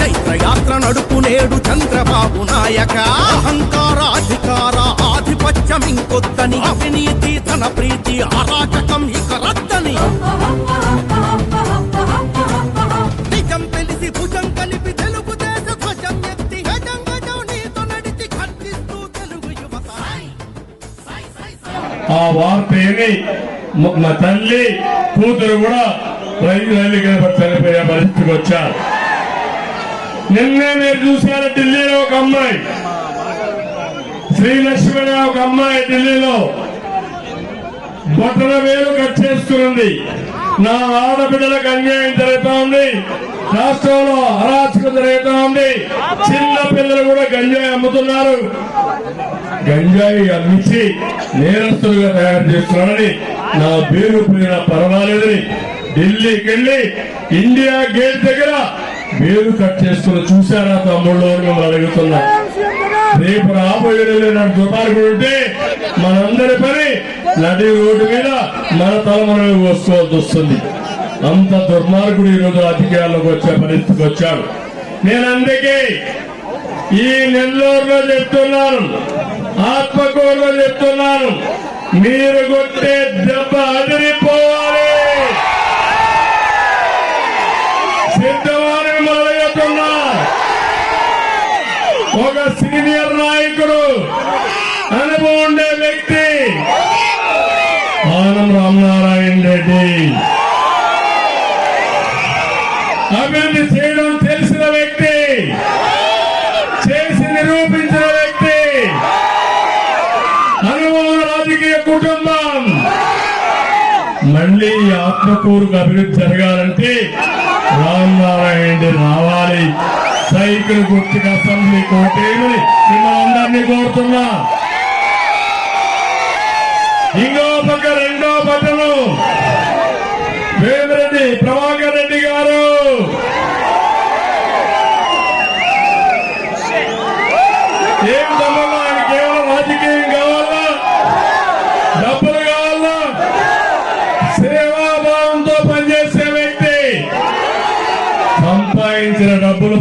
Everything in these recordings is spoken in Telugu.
చైత్రయాత్ర నడుపు నేడు చంద్రబాబు నాయక. అహంకార అధికార ఆధిపత్యం ఇంకొద్దని అవినీతి తన ప్రీతి అరాచకం ఇక రద్దని. నిజం తెలిసి భుజం కలిపి తెలుగు ధ్వజం ఎత్తి నీతో నడిచి ఖండిస్తూ తెలుగు యువత. ఆ వార్త ఏమి? మ- మా తల్లి కూతురు కూడా రైలు రైలు కనబడి చనిపోయే పరిస్థితికి వచ్చారు. నిన్నే మీరు చూశారు ఢిల్లీలో ఒక అమ్మాయి. శ్రీలక్ష్మి ఒక అమ్మాయి ఢిల్లీలో. బొట్టల వేలు కట్ చేస్తున్నది నా ఆడబిడ్డలకు అన్యాయం జరుగుతా ఉంది. రాష్ట్రంలో అరాచకం జరుగుతా ఉంది. చిన్న పిల్లలు కూడా గంజాయి అమ్ముతున్నారు. గంజాయి అమ్మించి నేరస్తులుగా తయారు చేస్తున్నారని నా పేరు పోయినా పర్వాలేదని ఢిల్లీకి వెళ్ళి ఇండియా గేట్ దగ్గర మీరు కట్ చేసుకుని చూసారా తమ్ముళ్ళు అని మిమ్మల్ని అడుగుతున్నా. రేపు రాబోయే నాకు దుర్మార్గుడు ఉంటే మనందరి పని నడి రోడ్డు మీద మన తల మనం వసుకోవాల్సి వస్తుంది. అంత దుర్మార్గుడు ఈరోజు రోజు రాజకీయాల్లోకి వచ్చే పరిస్థితికి వచ్చాడు. నేను అందుకే ఈ నెల్లూరులో చెప్తున్నాను. ఆత్మకూరులో చెప్తున్నాను. మీరు కొట్టే దెబ్బ అదిరిపోవాలి. సిద్ధమని మొదలవుతున్నా ఒక సీనియర్ నాయకుడు అనుభవం ఉండే వ్యక్తి ఆనం రామనారాయణ రెడ్డి. అభివృద్ధి చేయడం తెలిసిన వ్యక్తి చేసి నిరూపించిన వ్యక్తి అనుభవం రాజకీయ కుటుంబం. మళ్ళీ ఆత్మకూరుకు అభివృద్ధి జరగాలంటే రామనారాయణ రావాలి. సైకిల్ గుర్తుగా అసెంబ్లీ కోటేమని మిమ్మల్ని అందరినీ కోరుతున్నా. ఇంకో పక్క రెండో పట్టణం వేమిరెడ్డి ప్రభాకర్ రెడ్డి గారు.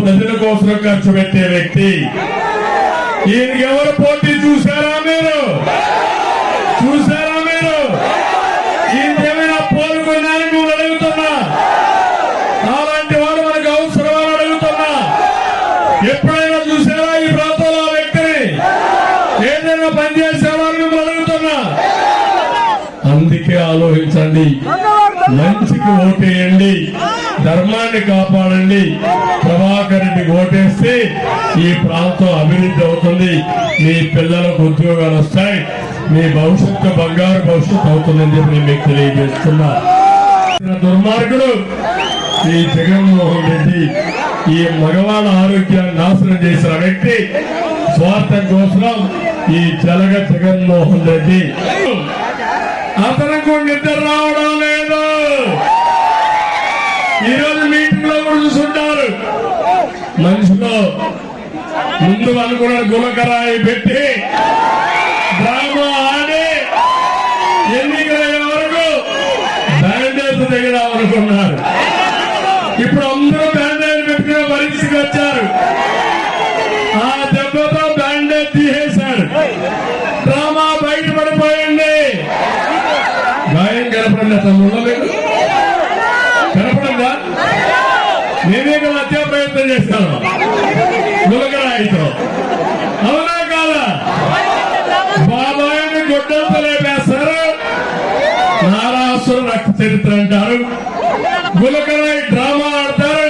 ప్రజల కోసం ఖర్చు పెట్టే వ్యక్తి. ఈయనకి ఎవరు పోటీ చూసారా మీరు? చూసారా మీరు? ఈయనేమైనా పోలుకున్నారని నువ్వు అడుగుతున్నా? అలాంటి వాడు మనకు అవసరం అడుగుతున్నా? ఎప్పుడైనా చూసారా ఈ ప్రాంతంలో వ్యక్తిని? ఏదైనా పనిచేసేవారు మిమ్మల్ని అడుగుతున్నా? అందుకే ఆలోచించండి. మంచికి ఓటేయండి. ధర్మాన్ని కాపాడండి. ప్రభాకర్ రెడ్డికి ఓటేస్తే ఈ ప్రాంతం అభివృద్ధి అవుతుంది. మీ పిల్లలకు ఉద్యోగాలు వస్తాయి. మీ భవిష్యత్తు బంగారు భవిష్యత్తు అవుతుందని చెప్పి నేను మీకు తెలియజేస్తున్నా. దుర్మార్గుడు ఈ జగన్మోహన్ రెడ్డి ఈ మగవాళ్ళ ఆరోగ్యాన్ని నాశనం చేసిన వ్యక్తి స్వార్థం కోసం ఈ జలగ జగన్మోహన్ రెడ్డి. అతనికి నిద్ర రావడం ఈరోజు మీటింగ్లో కూడా చూసుంటారు. మనుషులో ముందు అనుకున్న గుణకరాయి పెట్టి డ్రామా ఆడి ఎన్నికలయ్యే వరకు బ్యాండేజ్ తెగదామనుకున్నారు ఇప్పుడు అందరూ బ్యాండేజ్ పెట్టుకునే పరిస్థితికి వచ్చారు. ఆ దెబ్బతో బ్యాండేజ్ తీసేశారు. డ్రామా బయటపడిపోయింది. గాయం కనపడండి తమ్ముళ్ళ మీకు కనపడంగా నేనే కదా హత్యా ప్రయత్నం చేశాను నులకరాయితో అవునా కాదా? బాబాయిని గొడ్డంతో లేపేస్తారు. నారాసురు రక్త చరిత్ర అంటారు. గులకరాయి డ్రామా ఆడతారు.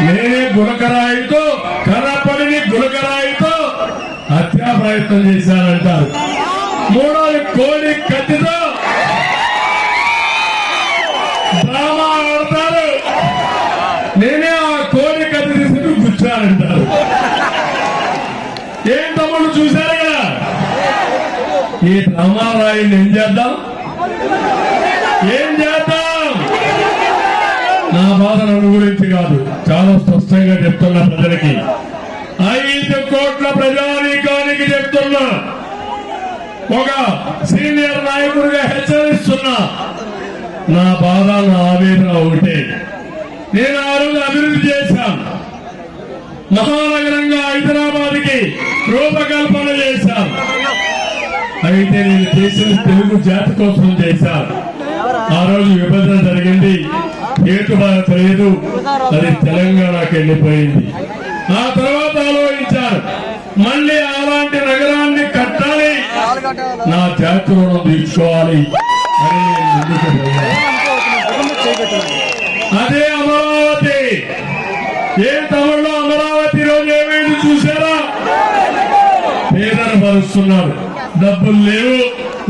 నేనే గులకరాయితో కర్రపడిని గులకరాయితో హత్యా ప్రయత్నం చేశానంటారు. మూడోది కోడి కత్తితో డ్రామా ఆడతారు నేనే ఆ కోడి కత్తి తీసుకుని గుచ్చానంటారు ఏం తమ్ముడు చూశారు కదా ఈ డ్రామా ఏం చేద్దాం? ఏం చేద్దాం? నా బాధ నన్ను గురించి కాదు చాలా స్పష్టంగా చెప్తున్నా ప్రజలకి. ఐదు కోట్ల ప్రజానీకానికి చెప్తున్నా. ఒక సీనియర్ నాయకుడిగా హెచ్చరిస్తున్నా. నా బాధ నా ఆవేదన ఒకటే. నేను ఆ రోజు అభివృద్ధి చేశాను మహానగరంగా హైదరాబాద్కి రూపకల్పన చేశాను అయితే నేను చేసిన తెలుగు జాతి కోసం చేశాను ఆ రోజు విభజన జరిగింది. హేతుబాధ లేదు అది తెలంగాణకి వెళ్ళిపోయింది. ఆ తర్వాత ఆలోచించాను మళ్ళీ అలాంటి నగరాన్ని కట్టాలి. నా జాతి రుణం తీర్చుకోవాలి. అని ముందుకు అదే అమరావతి. ఏ తమిళలో అమరావతి రోజు ఏమైంది చూసారా పేదలు పరుస్తున్నారు డబ్బులు లేవు.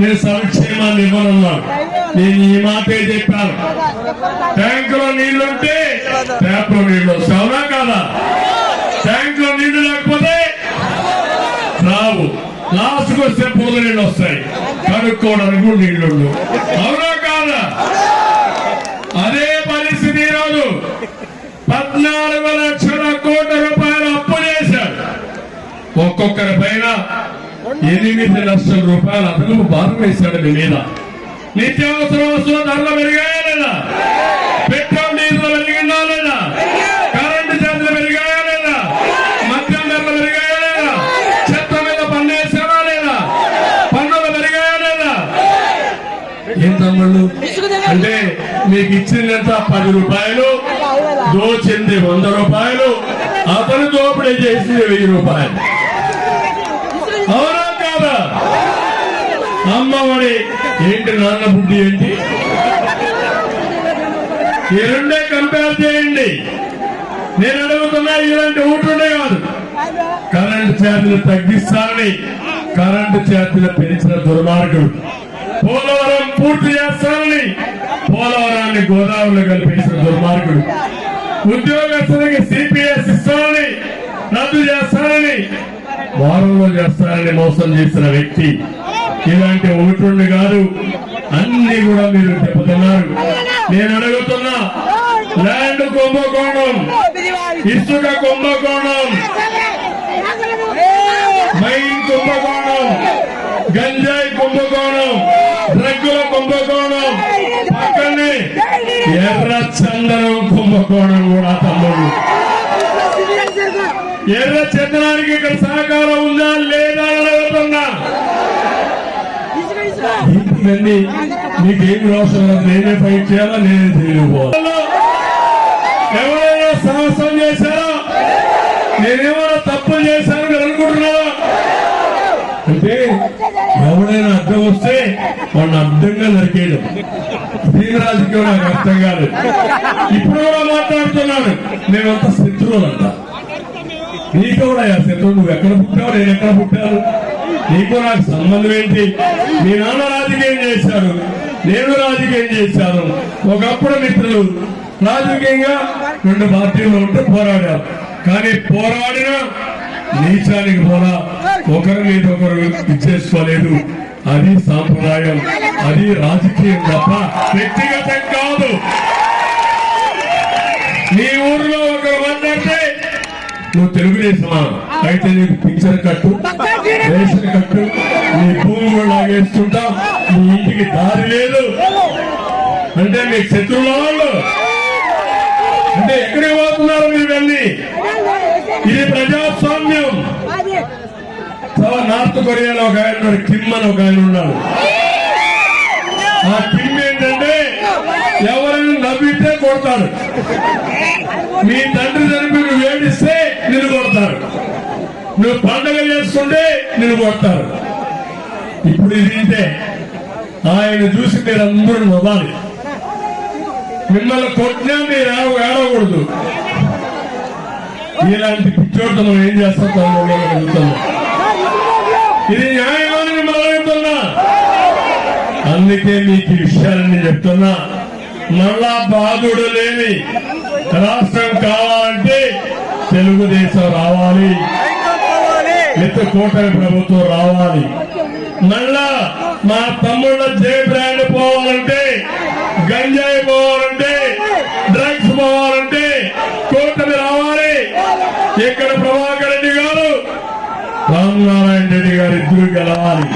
నేను సంక్షేమాన్ని ఇవ్వనున్నాను నేను ఈ మాటే చెప్పాను. ట్యాంకులో నీళ్ళుంటే ట్యాప్లో నీళ్ళు వస్తావునా కాదా? ట్యాంక్లో నీళ్ళు లేకపోతే రావు. లాస్ట్కి వస్తే పూల నీళ్ళు వస్తాయి. కనుక్కోవడానికి కూడా నీళ్ళు అవునా కాదా? అదే పరిస్థితి ఈరోజు. పద్నాలుగు లక్షల కోట్ల రూపాయలు అప్పు చేశారు. ఒక్కొక్కరి పైన ఎనిమిది లక్షల రూపాయలు అదనపు భారం వేశాడు మీ మీద. నిత్యావసర వస్తువుల ధరలు పెరిగాయా లేదా? పెట్రోల్ డీజిల్ పెరిగిందా లేదా? కరెంటు ఛార్జీలు పెరిగాయా లేదా? మద్యం ధరలు పెరిగాయా లేదా? చెత్త మీద పన్ను వేసారా లేదా? పన్నులు పెరిగాయా లేదా? ఏం తమ్ముళ్ళు? అంటే మీకు ఇచ్చిందంత పది రూపాయలు దోచింది వంద రూపాయలు అతను దోపిడీ చేసింది వెయ్యి రూపాయలు అవునా కాదా అమ్మఒడి ఏంటి నాన్న బుద్ధి ఏంటి? ఈ రెండే కంపేర్ చేయండి. నేను అడుగుతున్నా ఇలాంటి ఊటుండే కాదు. కరెంటు ఛార్జీలు తగ్గిస్తానని కరెంటు ఛార్జీలు పెంచిన దుర్మార్గుడు పోలవరం పూర్తి చేస్తానని పోలవరాన్ని గోదావరిలో కల్పించిన దుర్మార్గుడు ఉద్యోగస్తులకి సిపిఎస్ ఇస్తానని రద్దు చేస్తానని వారంలో చేస్తానని మోసం చేసిన వ్యక్తి ఇలాంటి ఒకటి కాదు. అన్ని కూడా మీరు దెబ్బతిన్నారు నేను అడుగుతున్నా ల్యాండ్ కుంభకోణం ఇసుక కుంభకోణం మైన్ కుంభకోణం గంజాయి కుంభకోణం డ్రగ్గుల కుంభకోణం పక్కనే ఎర్ర చందనం కుంభకోణం కూడా తమ్ముడు. ఎర్ర చందనానికి ఇక్కడ సహకారం ఉందా లేదా అని అడుగుతున్నా. ఉందండి మీకేం అవసరం నేనే ఫైట్ చేయాలా నేనే తెలియపోవాలి ఎవరైనా సాహసం చేశారా? నేనేమైనా తప్పు చేశాను మీరు అనుకుంటున్నారా? అంటే ఎవడైనా అర్థం వస్తే వాళ్ళు అర్థంగా నరికేయడం. దీని రాజకీయం నాకు అర్థం కాదు ఇప్పుడు కూడా మాట్లాడుతున్నాను. నేనంత శత్రువులంట నీకు కూడా శత్రువు? నువ్వు ఎక్కడ పుట్టావు? నేను ఎక్కడ పుట్టాను? నీకు నాకు సంబంధం ఏంటి? మీ నాన్న రాజకీయం చేశారు. నేను రాజకీయం చేశాను. ఒకప్పుడు మిత్రులు రాజకీయంగా రెండు పార్టీలు ఉంటే పోరాడారు. కానీ పోరాడిన నీచానికి పోరా. ఒకరి మీద ఒకరు ఇచ్చేసుకోలేదు. అది సాంప్రదాయం. అది రాజకీయం తప్ప వ్యక్తిగతం కాదు. మీ ఊర్లో ఒకరు మాట్లాడితే నువ్వు తెలుగుదేశమా అయితే నీకు పింఛన్ కట్టు రేషన్ కట్టు నీ భూమి కూడా లాగేస్తుంటా. నీ ఇంటికి దారి లేదు. అంటే మీకు శత్రువుల వాళ్ళు అంటే ఎక్కడికి పోతున్నారు మీరు వెళ్ళి? ఇది ప్రజాస్వామ్యం. చాలా నార్త్ కొరియాలో ఒక ఆయన ఉన్నాడు కిమ్ అని ఒక ఆయన ఉన్నాడు. ఆ కిమ్ ఏంటంటే ఎవరైనా నవ్వితే కొడతాడు. మీ తండ్రి చనిపోయి నువ్వు ఏడిస్తే నిన్ను కొడతారు నువ్వు పండగ చేసుకుంటే నిన్ను కొడతారు ఇప్పుడు ఇది ఇంతే ఆయన చూసి మీరందరూ నవ్వాలి. మిమ్మల్ని కొట్టినా మీరు ఏడవకూడదు. ఇలాంటి పిచ్చోట మనం ఏం చేస్తాం ఇది న్యాయమని మిమ్మల్ని అడుగుతున్నా. అందుకే మీకు ఈ విషయాన్ని చెప్తున్నా. మళ్ళా బాధుడు లేని రాష్ట్రం కావాలంటే తెలుగుదేశం రావాలి. ఎత్తు కూటమి ప్రభుత్వం రావాలి. మళ్ళా మా తమ్ముళ్ళ జే బ్రాండ్ పోవాలంటే గంజాయి పోవాలంటే డ్రగ్స్ పోవాలంటే కూటమి రావాలి. ఇక్కడ ప్రభాకర్ రెడ్డి గారు రామనారాయణ రెడ్డి గారు ఇద్దరు గెలవాలి.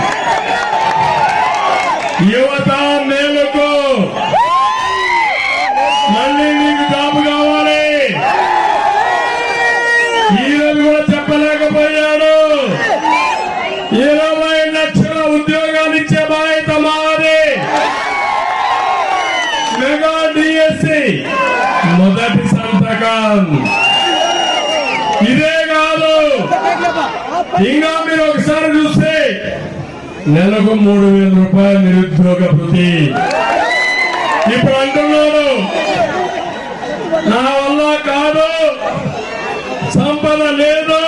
మొదటి సంతకం. ఇదే కాదు. ఇంకా మీరు ఒకసారి చూస్తే నెలకు మూడు వేల రూపాయల నిరుద్యోగ భృతి ఇప్పుడు అంటున్నారు నా వల్ల కాదు సంపద లేదు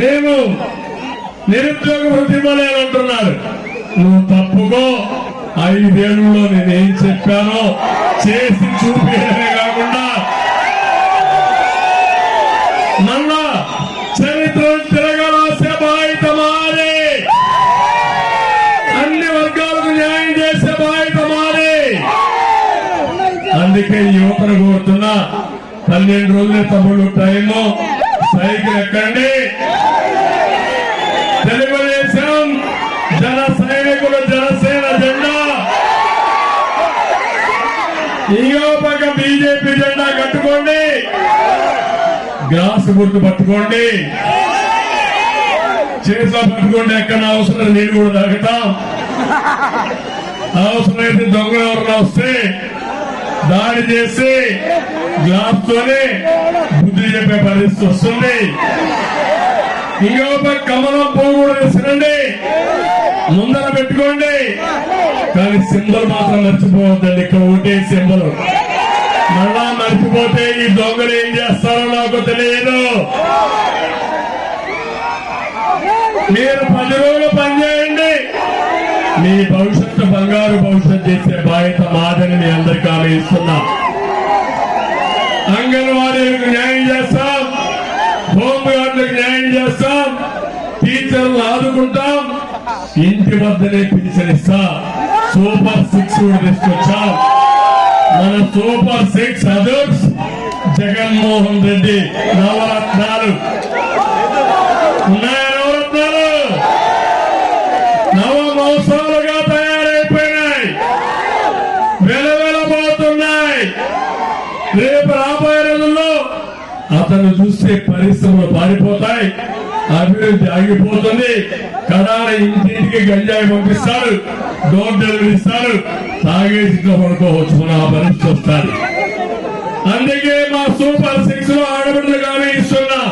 నేను నిరుద్యోగ భృతి ఇవ్వలేను అంటున్నాడు. నువ్వు తప్పుకో ఐదేళ్ళలో నేనేం చెప్పానో చేసి చూపించడమే కాకుండా నన్న చరిత్ర తిరగరాసే బాధ్యత మారి అన్ని వర్గాలకు న్యాయం చేసే బాధ్యత మారి అందుకే యువతను కోరుతున్నా పన్నెండు రోజులే తమ్ముడు టైము సైకిల్ ఎక్కండి. తెలుగుదేశం జన సైనికులు జనసేన జెండా ఇంకో పక్క బీజేపీ జెండా కట్టుకోండి. గ్లాస్ గుర్తు పట్టుకోండి. చేతిలో పట్టుకోండి ఎక్కడ అవసరం నీళ్ళు కూడా తాగుతాం. అవసరమైతే దొంగలు ఎవరైనా వస్తే దాడి చేసి గ్లాస్ తోనే బుద్ధి చెప్పే పరిస్థితి వస్తుంది. ఇంకో కమలం పువ్వు కూడా తీసుకురండి ముందర పెట్టుకోండి. కానీ సింబల్ మాత్రం మర్చిపోవద్దండి. ఇక్కడ ఒకటే సింబల్. మళ్ళా మర్చిపోతే ఈ దొంగలు ఏం చేస్తారో నాకు తెలియదు. మీరు పది రోజులు పనిచేయండి మీ భవిష్యత్తు బంగారు భవిష్యత్తు చేసే బాధ్యత మాదని మీ అందరికీ ఆమె ఇస్తున్నా. అంగన్వాడీలకు న్యాయం చేస్తాం. హోమ్ గార్డులకు న్యాయం చేస్తాం. టీచర్లు ఆదుకుంటాం. ఇంటి వద్దనే పిలిచనిస్తా సూపర్ సిక్స్ తీసుకొచ్చాం. మన super six others Jaganmohan Reddy నవరత్నాలు. ఉన్నాయా నవరత్నాలు? నవ మోసాలుగా తయారైపోయినాయి. వెలవెలబోతున్నాయి. రేపు రాబోయే రోజుల్లో అతను చూస్తే పరిశ్రమలు పారిపోతాయి. అభివృద్ధి ఆగిపోతుంది. కడాన ఇంటింటికి గంజాయి పంపిస్తారు. డోర్ డెలివరీ ఇస్తారు. తాగేసి పడుకోవచ్చు. మన పరిస్థితి వస్తారు అందుకే మా సూపర్ సిక్స్లో ఆడబిడ్డలు కానీ ఇస్తున్నా.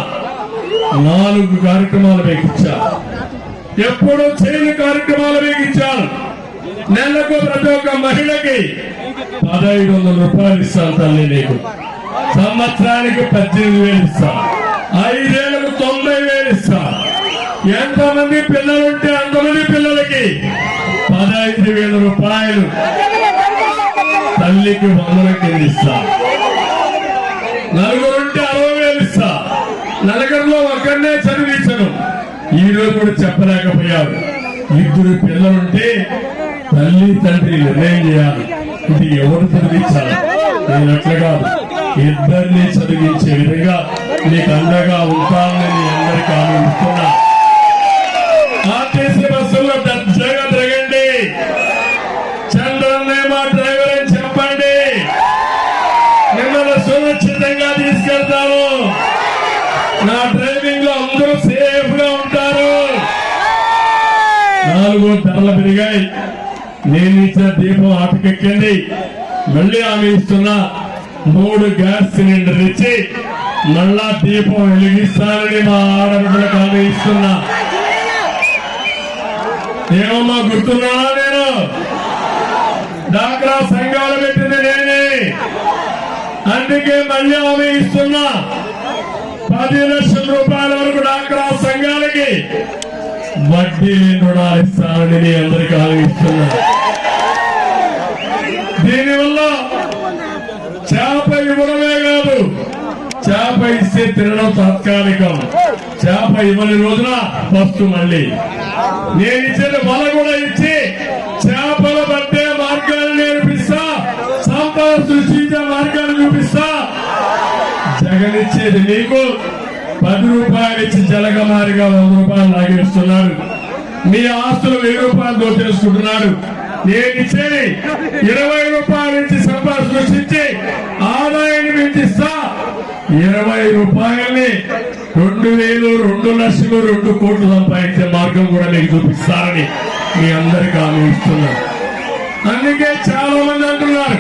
నాలుగు కార్యక్రమాలు మీకు ఇచ్చా. ఎప్పుడు చేయని కార్యక్రమాలు మీకు ఇచ్చాను. నెలకు ప్రతి ఒక్క మహిళకి పదహైదు వందల రూపాయలు ఇస్తాను తల్లి నీకు. సంవత్సరానికి పద్దెనిమిది వేలు ఇస్తాను. ఐదేళ్ళకు తొంభై వేలు ఇస్తా. ఎంతమంది పిల్లలుంటే అంతమంది పిల్లలకి పదహైదు వేల రూపాయలు. తల్లికి వందల కింద ఇస్తా. నలుగురుంటే అరవై వేలు ఇస్తా. నలుగురిలో ఒకరినే చదివించను. ఈ రోజు కూడా చెప్పలేకపోయారు ఇద్దరు పిల్లలుంటే తల్లి తండ్రి నిర్ణయం చేయాలి. ఇది ఎవరు చదివించాలి? నేను అట్లా కాదు. ఇద్దరిని చదివించే విధంగా నీకు అండగా ఉంటానని మీ అందరికీ ఆర్టీసీ బస్సుల్లో దర్జాగా తిరగండి చంద్రన్నే మా డ్రైవర్ అని చెప్పండి. మిమ్మల్ని సురక్షితంగా తీసుకెళ్తాను. నా డ్రైవింగ్లో అందరూ సేఫ్గా ఉంటారు. నాలుగు ధరలు పెరిగాయి. నేను ఇచ్చిన దీపం ఆటకెక్కండి. మళ్ళీ ఆమె ఇస్తున్నా. మూడు గ్యాస్ సిలిండర్ ఇచ్చి మళ్ళా దీపం వెలిగిస్తానని మా ఆడబిడ్డలకు ఆమె ఇస్తున్నా ఏమమ్మా గుర్తున్నానా నేను? డాక్రా సంఘాలు పెట్టింది నేనే. అందుకే మళ్ళీ హామీ ఇస్తున్నా. పది లక్షల రూపాయల వరకు డాక్రా సంఘాలకి వడ్డీ రుణాలు ఇస్తానని మీ అందరికి హామీ ఇస్తున్నా. దీనివల్ల చేప ఇవ్వడమే చేప ఇస్తే తినడం తాత్కాలికం. చేప ఇవ్వని రోజున ఫస్ట్ మళ్ళీ. నేను ఇచ్చిన వల కూడా ఇచ్చి చేపలు పట్టే మార్గాలు నేర్పిస్తా సంపద సృష్టించే మార్గాలు చూపిస్తా. జగన్ ఇచ్చేది నీకు పది రూపాయలు ఇచ్చి జలగమారిగా వంద రూపాయలు లాగేస్తున్నారు. మీ ఆస్తులు వెయ్యి రూపాయలు దోచేసుకుంటున్నారు. నేను ఇచ్చేది ఇరవై రూపాయల నుంచి సంపద సృష్టించి ఆదాయాన్ని పెంచిస్తా. ఇరవై రూపాయల్ని రెండు వేలు రెండు లక్షలు రెండు కోట్లు సంపాదించే మార్గం కూడా మీకు చూపిస్తారని మీ అందరికీ హామీ ఇస్తున్నాను. అందుకే చాలా మంది అంటున్నారు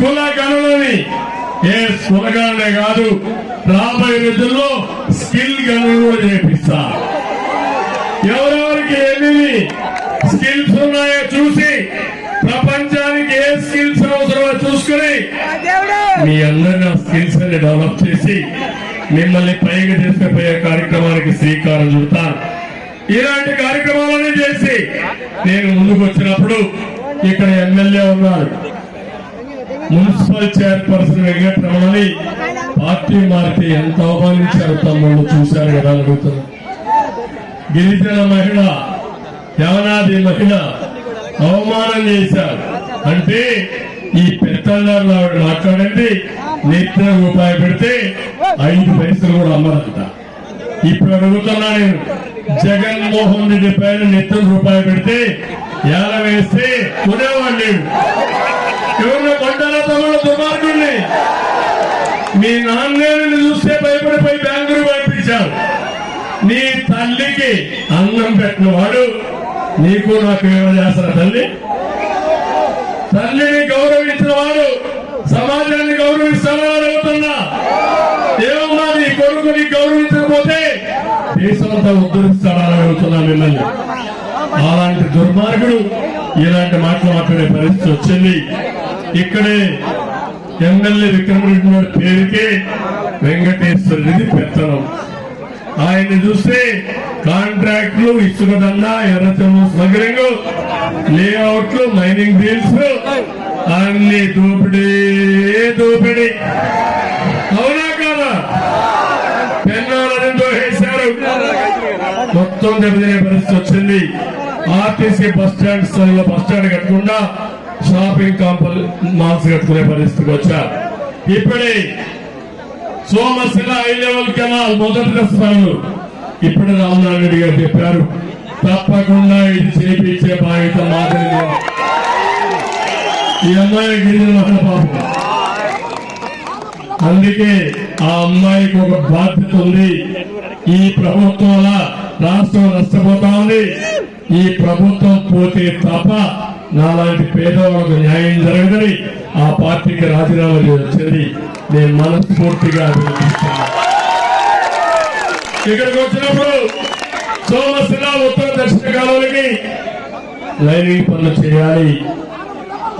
కుల గనులని. ఏ కులగానే కాదు రాబోయే రోజుల్లో స్కిల్ గనులు కూడా చేపిస్తా ఎవరెవరికి ఎన్ని స్కిల్స్ ఉన్నాయో చూసి ప్రపంచానికి ఏ స్కిల్స్ అవసరమో చూసుకుని మీ అందరిని ఆ స్కిల్స్ని డెవలప్ చేసి మిమ్మల్ని పైకి తీసుకుపోయే కార్యక్రమానికి శ్రీకారం చుడతాను. ఇలాంటి కార్యక్రమాలన్నీ చేసి నేను ముందుకు వచ్చినప్పుడు ఇక్కడ ఎమ్మెల్యే ఉన్నారు. మున్సిపల్ చైర్పర్సన్ వెంకటరమణని పార్టీ మారితే ఎంత అవమానించారు తమ్ముళ్ళు చూశారు కదా అని గిరిజన మహిళ యవనాది మహిళ అవమానం చేశారు. అంటే ఈ ఆవిడ మాట్లాడింది నిత్య రూపాయి పెడితే ఐదు పైసలు కూడా అమ్మరంట. ఇప్పుడు అడుగుతున్నా నేను జగన్మోహన్ రెడ్డి పైన నిత్యం రూపాయి పెడితే ఏల వేస్తే కొనేవాడు లేడు ఎవరిని కొంటారా తమ్ముడు దుర్మార్గుడిని. మీ నాన్నేని చూస్తే భయపడిపోయి బెంగళూరు పంపించారు నీ తల్లికి అన్నం పెట్టిన వాడు నీకు నాకు ఏమో చేస్తారా తల్లి? తల్లిని గౌరవించిన వాడు సమాజాన్ని గౌరవిస్తానని అడుగుతున్నా. ఏమన్నా నీ కొడుకుని గౌరవించకపోతే దేశమంతా ఉద్ధరిస్తాడని అడుగుతున్నా మిమ్మల్ని. అలాంటి దుర్మార్గుడు ఇలాంటి మాటలు మాట్లాడే పరిస్థితి వచ్చింది. ఇక్కడే ఎమ్మెల్యే విక్రమరెడ్డి గారి పేరుకే వెంకటేశ్వరుడిది పెత్తనం. ఆయన్ని చూస్తే కాంట్రాక్ట్లు ఇసుక ఎర్రచంద్ర ఎర్రచమ్మ స్మగ్లింగ్ లేఅవుట్లు మైనింగ్ డీల్స్ అన్ని దోపిడీ దోపిడీ. అవునా కాదా? పెన్నాలని దోహేశారు. మొత్తం దెబ్బతినే పరిస్థితి వచ్చింది. ఆర్టీసీ బస్ స్టాండ్ స్థలంలో బస్ స్టాండ్ కట్టకుండా షాపింగ్ కాంపల్ మాల్స్ కట్టుకునే పరిస్థితికి వచ్చారు ఇప్పుడే సోమశిల హై లెవెల్ కెనాల్ మొదటి స్థానంలో ఇప్పుడు రామనారాయణ రెడ్డి గారు చెప్పారు తప్పకుండా ఇది చేపించే బాధ్యత మాత్రమే ఈ అమ్మాయి గిరిజన మహిళ పాపం. అందుకే ఆ అమ్మాయికి ఒక బాధ్యత ఉంది. ఈ ప్రభుత్వం రాష్ట్రం నష్టపోతా ఉంది. ఈ ప్రభుత్వం పోతే తప్ప నాలాంటి పేదవాళ్ళకు న్యాయం జరగదని ఆ పార్టీకి రాజీనామా చేసింది. నేను మనస్ఫూర్తిగా అభినందిస్తున్నాను. ఇక్కడికి వచ్చినప్పుడు సోమశిల ఉత్తర దక్షిణ కాలువలకి లైనింగ్ పనులు చేయాలి.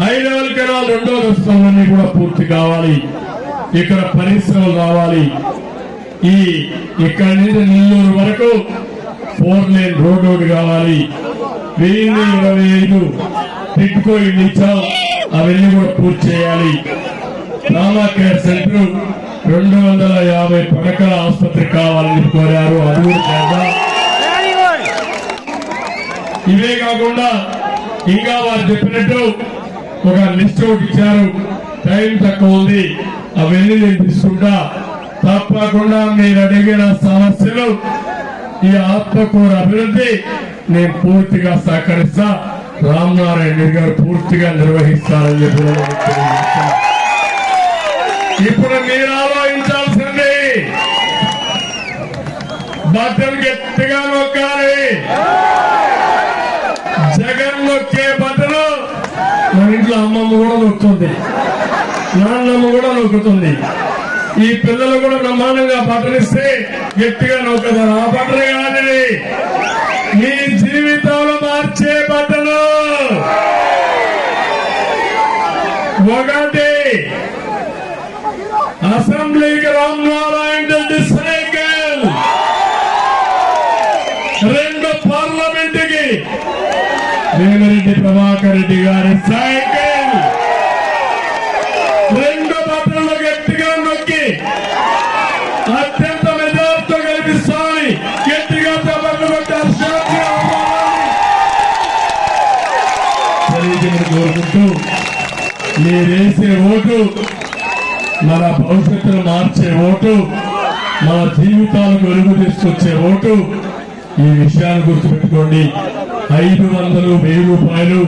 హై లెవెల్ కెనాల్ రెండో దశ కూడా పూర్తి కావాలి. ఇక్కడ పరిశ్రమలు రావాలి. ఈ ఇక్కడి నుంచి నెల్లూరు వరకు ఫోర్ లేన్ రోడ్ రోడ్ కావాలి. వెయ్యి ఇరవై ఐదు టిట్కో ఇల్లు ఇచ్చాం. అవన్నీ కూడా పూర్తి చేయాలి. ట్రామా కేర్ సెంటర్ రెండు వందల యాభై పడకల ఆసుపత్రి కావాలని కోరారు అది కూడా ఇవే కాకుండా ఇంకా వారు చెప్పినట్టు ఒక లిస్ట్ ఒకటి ఇచ్చారు. టైం తక్కువ ఉంది. అవన్నీ నేను తీసుకుంటా. తప్పకుండా మీరు అడిగిన సమస్యలు ఈ ఆత్మకూర అభివృద్ధి నేను పూర్తిగా సహకరిస్తా. రామనారాయణ రెడ్డి గారు పూర్తిగా నిర్వహిస్తారని చెప్పి ఇప్పుడు మీరు బట్టలు గట్టిగా నొక్కాలి. జగన్ నొక్కే బట్టలు మన ఇంట్లో అమ్మమ్మ కూడా నొక్కుతుంది నాన్నమ్మ కూడా నొక్కుతుంది. ఈ పిల్లలు కూడా బ్రహ్మాండంగా బట్టలిస్తే గట్టిగా నొక్కుతారు. ఆ బట్టలు కాదని మీ జీవితంలో మార్చే బట్టలు. ఒకటి అసెంబ్లీకి రామనారాయణ రెడ్డి సైకిల్ రెండు పార్లమెంటుకి వేమిరెడ్డి ప్రభాకర్ రెడ్డి గారి సైకిల్. రెండు బట్టలు గట్టిగా నొక్కి అత్యంత మెజార్టీతో కల్పిస్తామని గట్టిగా చప్పట్లు పెట్టారు కోరుకుంటూ మీరేసే ఓటు మన భవిష్యత్తును మార్చే ఓటు మన జీవితాలకు వెలుగు తీసుకొచ్చే ఓటు ఈ విషయాన్ని గుర్తుపెట్టుకోండి. ఐదు వందలు వెయ్యి రూపాయలు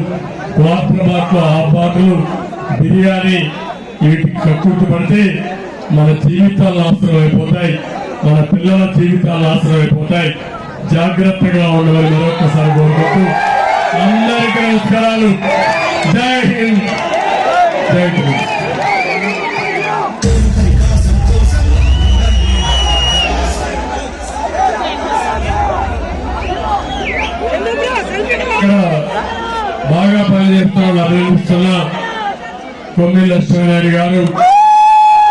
వాటర్ బాట్లు హాఫ్ బిర్యానీ వీటికి కక్కుర్తి పడితే మన జీవితాలు నాశనం అయిపోతాయి. మన పిల్లల జీవితాలు నాశనం అయిపోతాయి. జాగ్రత్తగా ఉండవని మరొకసారి కోరుకుంటూ అందరికీ నమస్కారాలు. జై హింద్. జై హింద్. బాగా పనిచేస్తున్న కొమ్మి లక్ష్మీనాయుడు గారు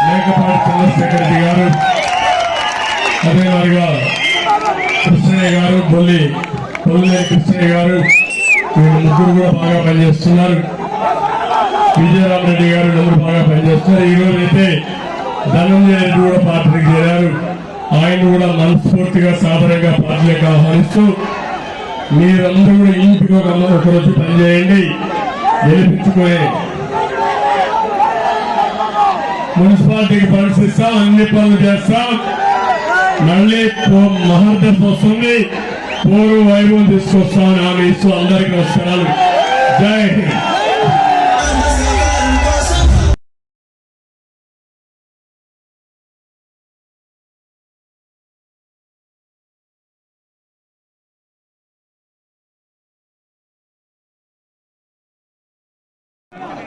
మేకపాటి చంద్రశేఖర్ రెడ్డి గారు అదే మాదిరిగా కృష్ణయ్య గారు బొల్లి బొల్లి కృష్ణయ్య గారు వీళ్ళు ముగ్గురు కూడా బాగా పనిచేస్తున్నారు. విజయరామరెడ్డి గారు నలుగురు బాగా పనిచేస్తున్నారు. ఈ రోజు అయితే ధనంజయ రెడ్డి కూడా పార్టీకి చేరారు. ఆయన కూడా మనస్ఫూర్తిగా సాధారణంగా పార్టీలకు ఆహ్వానిస్తూ మీరందరూ కూడా ఇంటికి ఒక ఒకరోజు పనిచేయండి. మున్సిపాలిటీకి ఫండ్స్ ఇస్తాం అన్ని పనులు చేస్తాం మళ్ళీ పో- మహర్దశ వస్తుంది పూర్వ వైభవం తీసుకొస్తామని హామీ ఇస్తూ అందరికీ నమస్కారాలు జై Hind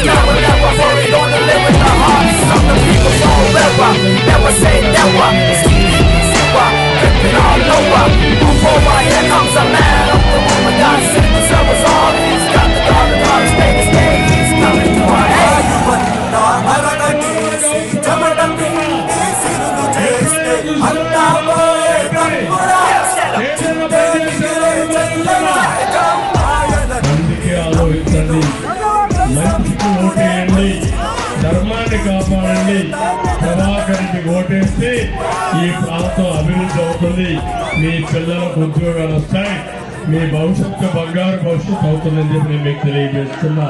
Now for we gonna live in the hearts of the people forever. Never say never. It's super, dripping all over. Move over, here comes a man ఈ ప్రాంతం అభివృద్ధి అవుతుంది. మీ పిల్లలకు ఉద్యోగాలు వస్తాయి. మీ భవిష్యత్తు బంగారు భవిష్యత్తు అవుతుందని చెప్పి నేను మీకు తెలియజేస్తున్నా.